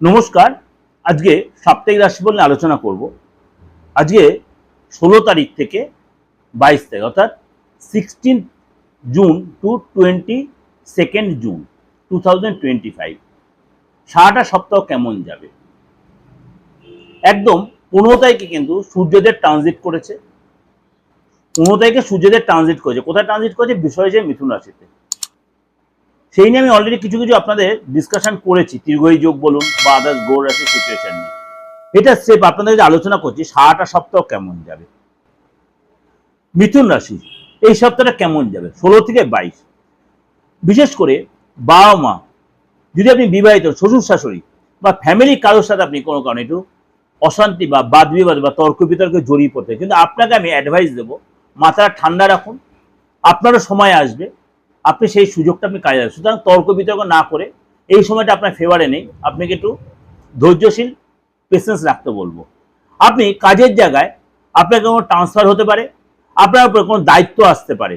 নমস্কার। আজকে সাপ্তাহিক রাশিফল নিয়ে আলোচনা করব। আজকে ষোলো তারিখ থেকে বাইশ তারিখ, অর্থাৎ sixteen June to twenty second June two thousand twenty five সারাটা সপ্তাহ কেমন যাবে? একদম পনেরো তারিখে কিন্তু সূর্যদেব ট্রানজিট করেছে। পনেরো তারিখে সূর্যদেব ট্রানজিট করেছে। কোথায় ট্রানজিট করেছে? বিষয় যে মিথুন রাশিতে। সেই নিয়ে আমি অলরেডি কিছু কিছু আপনাদের ডিসকাশন করেছি। তীর্ঘই যোগ বলুন বা আদার্স গোর রাশি সিচুয়েশন নিয়ে। এটা স্টেপ আপনাদের যে আলোচনা করছি, সারাটা সপ্তাহ কেমন যাবে? মিথুন রাশি, এই সপ্তাহটা কেমন যাবে? ষোলো থেকে বাইশ। বিশেষ করে বাবা মা, যদি আপনি বিবাহিত, শ্বশুর শাশুড়ি বা ফ্যামিলি কারোর সাথে আপনি কোনো কারণে একটু অশান্তি বা বাদ বিবাদ বা তর্ক বিতর্কে জড়িয়ে পড়তে, কিন্তু আপনাকে আমি অ্যাডভাইস দেবো, মাথাটা ঠান্ডা রাখুন। আপনারও সময় আসবে। আপনি সেই সুযোগটা আপনি কাজে লাগান সুতরাং তর্ক বিতর্ক না করে এই সময়টা আপনার ফেভারে নেই। আপনাকে একটু ধৈর্যশীল পেশেন্স রাখতে বলব। আপনি কাজের জায়গায় আপনার কোনো ট্রান্সফার হতে পারে, আপনার উপরে কোনো দায়িত্ব আসতে পারে।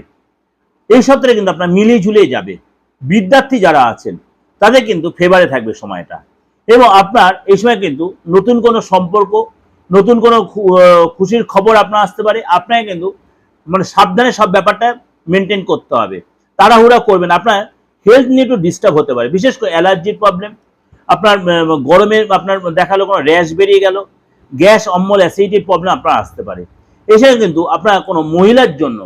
এই সপ্তাহে কিন্তু আপনার মিলিয়ে ঝুলিয়ে যাবে। বিদ্যার্থী যারা আছেন, তাদের কিন্তু ফেভারে থাকবে সময়টা। এবং আপনার এই সময় কিন্তু নতুন কোনো সম্পর্ক, নতুন কোনো খুশির খবর আপনার আসতে পারে। আপনাকে কিন্তু মানে সাবধানে সব ব্যাপারটা মেনটেন করতে হবে। তাড়াহুড়া করবেন। আপনার হেলথ নিয়ে একটু ডিস্টার্ব হতে পারে। বিশেষ করে অ্যালার্জির প্রবলেম আপনার গরমে আপনার দেখাল কোনো র্যাশ বেরিয়ে গেল গ্যাস অম্বল অ্যাসিডিটির প্রবলেম আপনার আসতে পারে। এছাড়া কিন্তু আপনার কোনো মহিলার জন্য,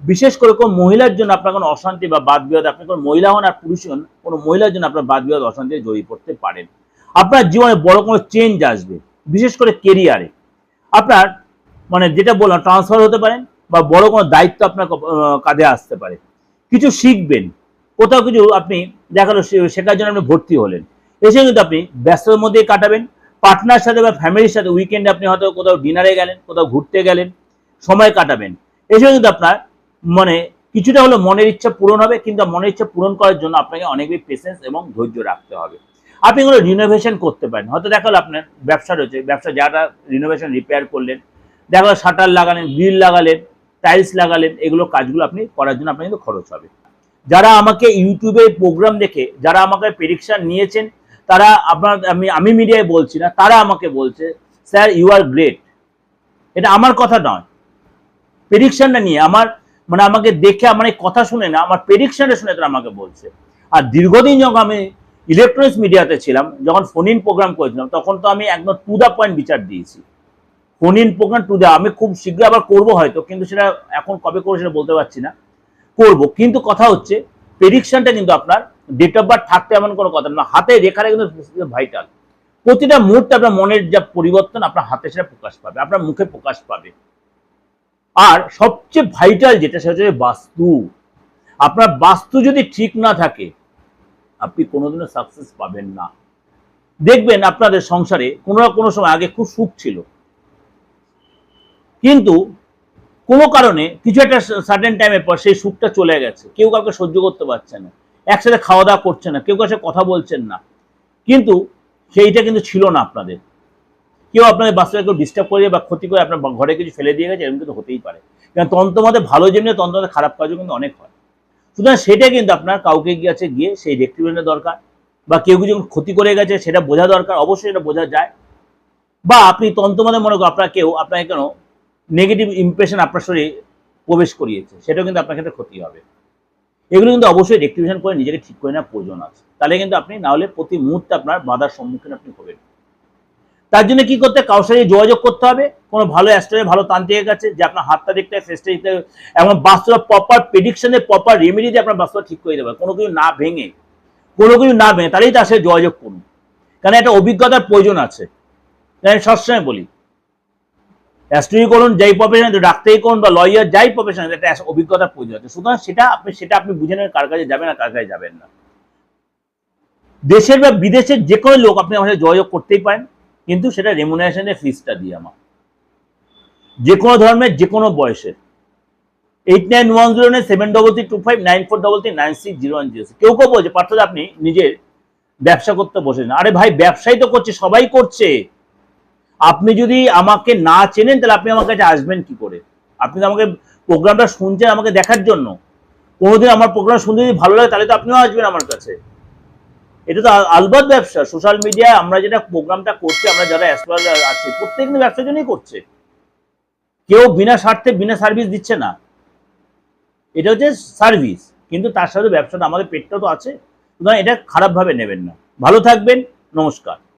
বিশেষ করে কোনো মহিলার জন্য আপনার কোনো অশান্তি বা বাদ বিবাদ আপনি কোনো মহিলা হন আর পুরুষ হন, কোনো মহিলার জন্য আপনার বাদ বিবাদ অশান্তিতে জড়িয়ে পড়তে পারেন আপনার জীবনে বড় কোনো চেঞ্জ আসবে, বিশেষ করে কেরিয়ারে আপনার মানে যেটা বললাম ট্রান্সফার হতে পারেন বা বড় কোনো দায়িত্ব আপনার কাঁধে আসতে পারে। কিছু শিখবেন। কোথাও কিছু আপনি দেখাল শেখার জন্য আপনি ভর্তি হলেন। এসে কিন্তু আপনি ব্যস্ততার মধ্যে কাটাবেন। পার্টনার সাথে বা ফ্যামিলির সাথে উইকেন্ডে আপনি হয়তো কোথাও ডিনারে গেলেন, কোথাও ঘুরতে গেলেন, সময় কাটাবেন। এসে কিন্তু আপনার মানে কিছুটা হলো মনের ইচ্ছা পূরণ হবে, কিন্তু মনের ইচ্ছা পূরণ করার জন্য আপনাকে অনেক বেশি পেশেন্স এবং ধৈর্য রাখতে হবে। আপনি কোনো রিনোভেশন করতে পারেন। হয়তো দেখা হলো আপনার ব্যবসা রয়েছে। ব্যবসা যারা রিনোভেশন রিপেয়ার করলেন দেখা গেলো শাটার লাগালেন গ্রিল লাগালেন টাইলস লাগালেন, এগুলো কাজগুলো আপনি করার জন্য আপনার কিন্তু খরচ হবে। যারা আমাকে ইউটিউবে প্রোগ্রাম দেখে, যারা আমাকে প্রেডিকশন নিয়েছেন, তারা আপনার, আমি আমি মিডিয়ায় বলছি না, তারা আমাকে বলছে স্যার ইউ আর গ্রেট এটা আমার কথা নয়। প্রেডিকশনটা নিয়ে, আমার মানে আমাকে দেখে, আমার এই কথা শুনে না, আমার প্রেডিকশনটা শুনে তারা আমাকে বলছে। আর দীর্ঘদিন যখন আমি ইলেকট্রনিক্স মিডিয়াতে ছিলাম, যখন ফোন ইন প্রোগ্রাম করেছিলাম, তখন তো আমি একদম টু দ্য পয়েন্ট বিচার দিয়েছি। Phone in programme to the আমি খুব শীঘ্র আবার করব হয়তো, কিন্তু সেটা এখন কবে করব সেটা বলতে পারছি না। করব, কিন্তু কথা হচ্ছে প্রেডিকশনটা কিন্তু আপনার ডেট অফ বার্থ থাকতে এমন কোনো কথা না, হাতে রেখাটা কিন্তু ভাইটাল প্রতিটা মুহূর্তে আপনার মনের যা পরিবর্তন, আপনার হাতে সেটা প্রকাশ পাবে, আপনার মুখে প্রকাশ পাবে। আর সবচেয়ে ভাইটাল যেটা, সেটা হচ্ছে বাস্তু। আপনার বাস্তু যদি ঠিক না থাকে, আপনি কোনোদিনও সাকসেস পাবেন না। দেখবেন আপনাদের সংসারে কোনো না কোনো সময় আগে খুব সুখ ছিল। কিন্তু কোনো কারণে কিছু একটা সার্টেন টাইমের পর সেই সুখটা চলে গেছে। কেউ কাউকে সহ্য করতে পারছে না। একসাথে খাওয়া দাওয়া করছে না। কেউ কাছে কথা বলছেন না। কিন্তু সেইটা কিন্তু ছিল না আপনাদের। কেউ আপনাদের বাস্তবে কেউ ডিস্টার্ব করে বা ক্ষতি করে আপনার ঘরে কিছু ফেলে দিয়ে গেছে, এরকম কিন্তু হতেই পারে। কারণ তন্ত্রমতে ভালো যেমনি তন্ত্রমতে খারাপ কাজও কিন্তু অনেক হয়। সুতরাং সেটা কিন্তু আপনার কাউকে কাছে গিয়ে সেই রেক্টিভেন্টের দরকার বা কেউ কিছু ক্ষতি করে গেছে সেটা বোঝা দরকার। অবশ্যই এটা বোঝা যায়। বা আপনি তন্ত্রমতে মনে করেন আপনার কেউ, আপনাকে কেন নেগেটিভ ইমপ্রেশন আপনার শরীরে প্রবেশ করিয়েছে, সেটাও কিন্তু আপনার ক্ষেত্রে ক্ষতি হবে। এগুলো কিন্তু অবশ্যই রেক্টিভেশন করে নিজেকে ঠিক করে নেওয়ার প্রয়োজন আছে। তাহলে কিন্তু আপনি না হলে প্রতি মুহূর্তে আপনার বাধার সম্মুখীন আপনি হবেন। তার জন্য কি করতে? কারোর সাথে যোগাযোগ করতে হবে। কোনো ভালো অ্যাস্ট্রোয়ে ভালো তান্ত্রিকের কাছে যে আপনার হাতটা দেখতে হবে ফেসটা দেখতে হবে এবং বাস্তব প্রপার প্রেডিকশনে প্রপার রেমেডি দিয়ে আপনার বাস্তব ঠিক করে দেবে। কোনো কিছু না ভেঙে, কোনো কিছু না ভেঙে, তাহলেই তার সাথে যোগাযোগ করুন। কারণ একটা অভিজ্ঞতার প্রয়োজন আছে। আমি সবসময় বলি অ্যাস্ট্রোই করুন, যাই প্রফেশন ডাক্তারি করুন বা লয়ার যাই প্রফেশন একটা অভিজ্ঞতার প্রয়োজন আছে। সুতরাং সেটা আপনি সেটা আপনি বুঝে নেন কার কাছে যাবেন আর কার কাছে যাবেন না। দেশের বা বিদেশের যে কোনো লোক আপনি সাথে যোগাযোগ করতেই পারেন, কিন্তু সেটা রেমুনারেশনের ফিসটা দিয়ে আমার। যে কোনো ধর্মের, যে কোনো বয়সের। Eight nine one zero nine seven double three two five nine four double three nine six zero one zero কেউ কেউ বলছে পার্থ আপনি নিজের ব্যবসা করতে বসেন আরে ভাই ব্যবসাই তো করছে, সবাই করছে। আপনি যদি আমাকে না চেনেন, তাহলে আপনি আমার কাছে আসবেন কি করে? আপনি তো আমাকে প্রোগ্রামটা শুনছেন আমাকে দেখার জন্য। কোনোদিন আমার প্রোগ্রাম শুনতে যদি ভালো লাগে, তাহলে তো আপনিও আসবেন আমার কাছে। এটা তো আলবাদ ব্যবসা। সোশ্যাল মিডিয়ায় আমরা যেটা প্রোগ্রামটা করছি, আমরা যারা অ্যাস্ট্রোলজার আছি প্রত্যেক কিন্তু ব্যবসার জন্যই করছে। কেউ বিনা স্বার্থে, বিনা সার্ভিস দিচ্ছে না। এটা হচ্ছে সার্ভিস। কিন্তু তার সাথে ব্যবসাটা, আমাদের পেটটা তো আছে। সুতরাং এটা খারাপভাবে নেবেন না। ভালো থাকবেন। নমস্কার।